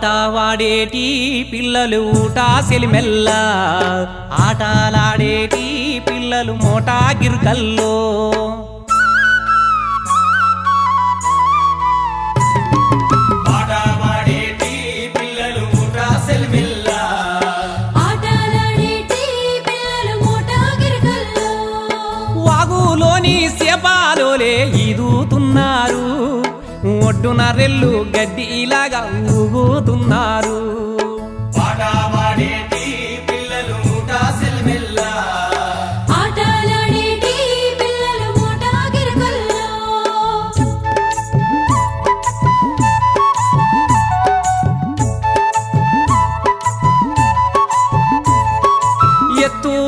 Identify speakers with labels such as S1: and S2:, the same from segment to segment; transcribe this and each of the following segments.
S1: ఆట వాడేటి పిల్లలు ఊటా సెలిమెల్ల. ఆటలాడేటి పిల్లలు మోటా గిరుకల్లో. ఒడ్డున రెల్లు గడ్డిలాగా ఊగుతున్నారు.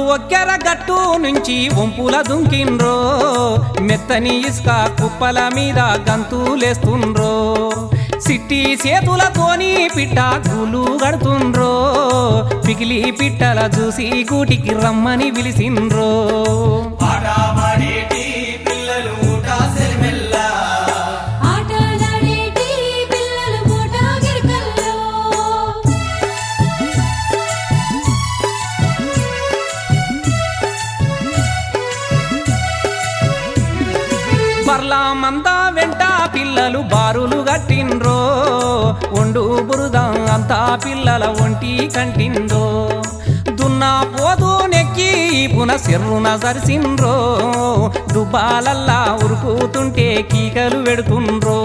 S1: ఒక్కెర గట్టు నుంచి వంపుల దుంకిండ్రో మెత్తని ఇసుక కుప్పల మీద గంతులేస్తుండ్రో సిట్టి చేతులతోని పిట్ట గూలు గడుతుండ్రో పికిలి పిట్టల చూసి గూటికి రమ్మని
S2: పిలిచిండ్రో
S1: బర్లా వెంట పిల్లలు బారులు గట్టిండ్రో ఒండు బురుదం అంతా పిల్లల ఒంటి కంటిండ్రో. దున్నా పోదు నెక్కి పున సిర్రున సరిసిండ్రో. దుబ్బాలల్లా ఉరుకుతుంటే కీకలు పెడుతుండ్రో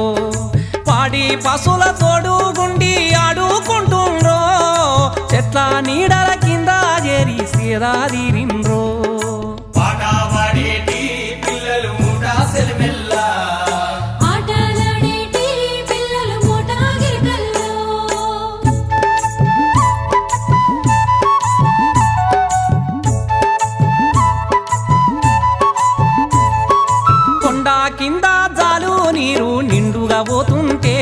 S1: పాడి పశుల తోడు గుండి ఆడుకుంటుండ్రో. చెట్ల నీడల కింద చేరి సీదా తీరిండ్రో. కింద నీరు నిండుగా పోతుంటే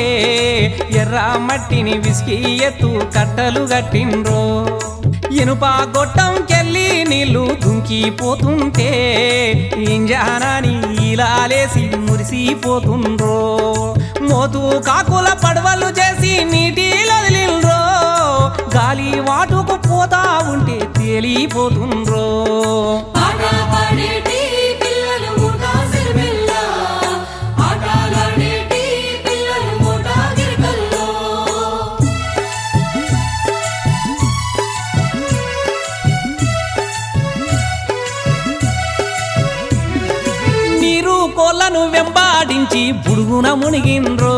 S1: ఎర్ర మట్టిని విసికి ఎత్తు కట్టలు కట్టిండ్రో. ఇనుప గొట్టం కెళ్ళి నీళ్ళు దుంకిపోతుంటే ఇంజానాని ఇలాలేసి మురిసిపోతుండ్రో మోతు కాకుల పడవలు చేసి నీటిలో గాలి వాటుకు పోతా ఉంటే తేలిపోతుండ్రో. ఆడించి బుడుగున మునిగిండ్రో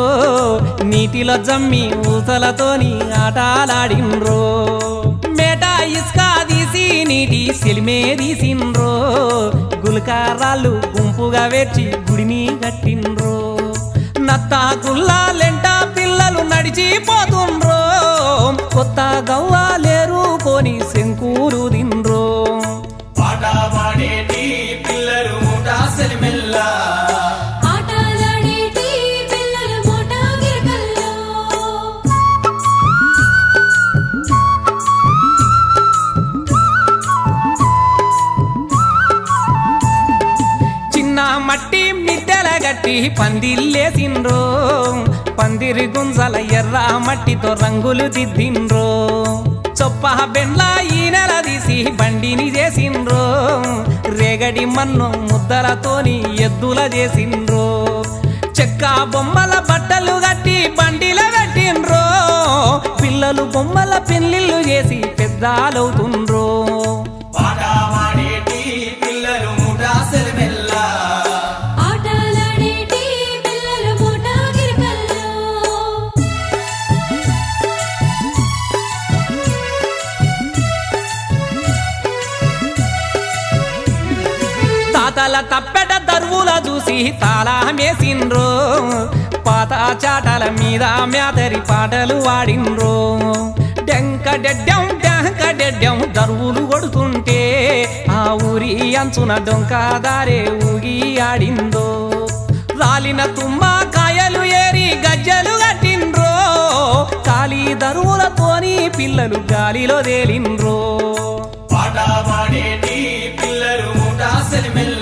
S1: నీటిలో జమ్మి ఊసలతోని ఆటలాడిండ్రో. మేట ఇసుక తీసి నీటి సెలిమే తీసిండ్రో గుల్కారాళ్ళు గుంపుగా వేర్చి గుడిని కట్టిండ్రో. నత్త గుల్లాలెంట పిల్లలు నడిచిపోతుండ్రో కొత్త గవ్వాలేరు కొని పందిల్లేసిండ్రో? పందిరి గుంజల ఎర్ర మట్టితో రంగులు దిద్దిండ్రో? చొప్ప బెండ్ల ఈ నెల తీసి బండిని చేసిండ్రో? రేగడి మన్ను ముద్దలతోని ఎద్దుల చేసిండ్రో? చెక్క బొమ్మల బట్టలు కట్టి బండిల పెట్టిండ్రో పిల్లలు బొమ్మల పెళ్ళిళ్ళు చేసి పెద్దాలవుతుండ్రో? తాతల తప్పెట దరువుల చూసి తాళమేసిండ్రో పాత చాటల మీద మేతరి పాటలు వాడిండ్రో. డెంక డెడ్డం డెంక డెడ్డం దరువులు కొడుతుంటే ఆ ఊరి అంచున డొంక దారే ఊగి ఆడిందో రాలిన తుమ్మ కాయలు ఏరి గజ్జలు కట్టిండ్రో. కాలి దరువులతోని పిల్లలు గాలిలో తేలిండ్రో.
S3: ఆటవాడేటి పిల్లలు ముఠాసెల్మిల్లా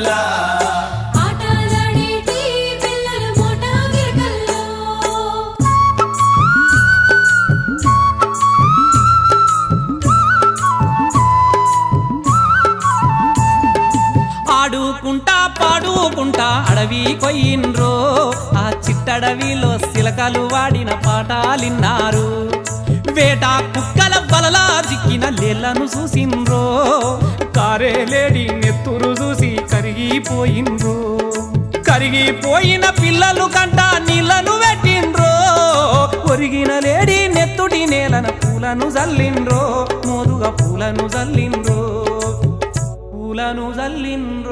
S1: అడవి కొయ్యిండ్రో ఆ చిట్టడవిలో సిలకలు వాడిన పాటాలిన్నారు వేట కుక్కల బలలా చిక్కిన లేళ్ళను చూసిండ్రో కారేలేడి నెత్తురు చూసి కరిగిపోయిండ్రో కరిగిపోయిన పిల్లలు కంట నీళ్ళను పెట్టిండ్రో ఒరిగిన లేడి నెత్తుడి నేలన పూలను జల్లిండ్రో మోదుగా పూలను జల్లిండ్రో పూలను జల్లిండ్రో